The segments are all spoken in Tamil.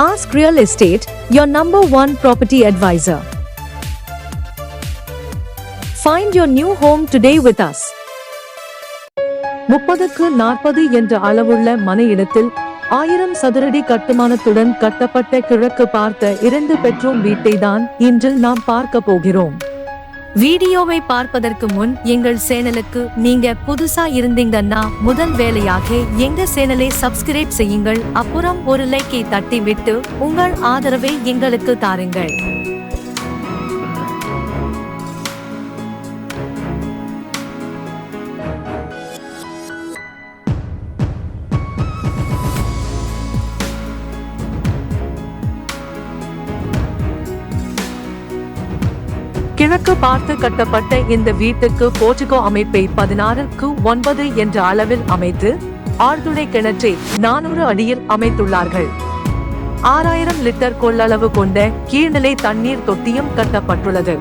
Ask Real Estate, your number one property advisor. Find your new home today with us. முப்பதுக்கு நாற்பது என்ற அளவுள்ள மன இடத்தில் ஆயிரம் சதுரடி கட்டுமானத்துடன் கட்டப்பட்ட கிழக்கு பார்த்த இரண்டு பெட்ரூம் வீட்டை தான் இன்று நாம் பார்க்க போகிறோம் வீடியோவை பார்ப்பதற்கு முன் எங்கள் சேனலுக்கு நீங்க புதுசா இருந்தீங்கன்னா முதல் வேலையாக எங்க சேனலை சப்ஸ்கிரைப் செய்யுங்கள். அப்புறம் ஒரு லைக்கை தட்டி விட்டு உங்கள் ஆதரவை எங்களுக்கு தாருங்கள். கிழக்கு பார்த்து கட்டப்பட்ட இந்த வீட்டுக்கு போர்ச்சுகோ அமைப்பை பதினாறுக்கு ஒன்பது என்ற அளவில் அமைத்து ஆழ்துளை கிணற்றை நானூறு அடியில் அமைத்துள்ளார்கள். ஆறாயிரம் லிட்டர் கொள்ளளவு கொண்ட கீழ்நிலை தண்ணீர் தொட்டியும் கட்டப்பட்டுள்ளது.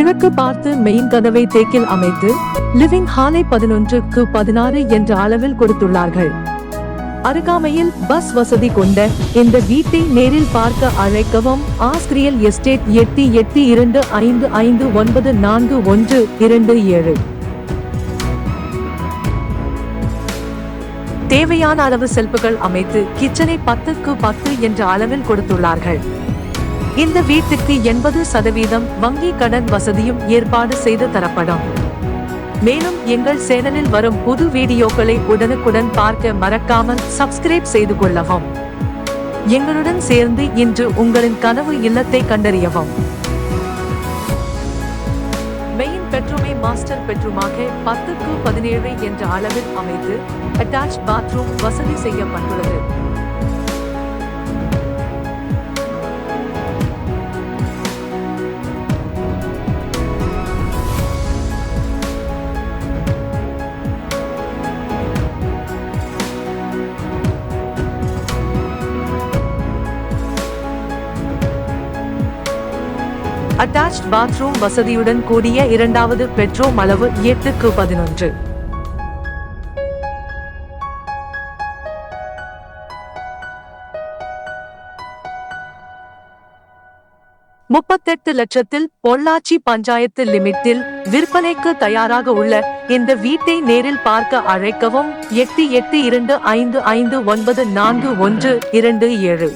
கிழக்கு பார்த்து மெயின் கதவை தேக்கில் அமைத்து லிவிங் ஹாலை பதினொன்றுக்கு பதினாறு என்ற அளவில் கொடுத்துள்ளார்கள். அருகாமையில் பஸ் வசதி கொண்ட இந்த வீட்டை நேரில் பார்க்க அழைக்கவும் ஆஸ்திரியல் எஸ்டேட் எட்டு எட்டு இரண்டு ஐந்து ஐந்து ஒன்பது நான்கு ஒன்று இரண்டு ஏழு. தேவையான அளவு செல்புகள் அமைத்து கிச்சனை பத்துக்கு பத்து என்ற அளவில் கொடுத்துள்ளார்கள். இந்த வீட்டுக்கு எண்பது சதவீதம் வங்கி கடன் வசதியும் ஏற்பாடு செய்து தரப்படும். மேலும் எங்கள் சேனலில் வரும் புது வீடியோக்களை உடனுக்குடன் பார்க்க மறக்காமல் சப்ஸ்கிரைப் செய்து கொள்ளவும். எங்களுடன் சேர்ந்து இன்று உங்களின் கனவு இல்லத்தை கண்டறியவும். மெயின் பெட்ரூமை மாஸ்டர் பெட்ரூமாக பத்துக்கு பதினேழு என்ற அளவில் அமைத்து அட்டாச் பாத்ரூம் வசதி செய்யப்பட்டுள்ளது. அட்டாச்ட் பாத்ரூம் வசதியுடன் கூடிய இரண்டாவது பெட்ரோம் அளவு எட்டுக்கு பதினொன்று. முப்பத்தெட்டு லட்சத்தில் பொள்ளாச்சி பஞ்சாயத்து லிமிட்டில் விற்பனைக்கு தயாராக உள்ள இந்த வீட்டை நேரில் பார்க்க அழைக்கவும் எட்டு எட்டு இரண்டு ஐந்து ஐந்து ஒன்பது நான்கு ஒன்று இரண்டு ஏழு.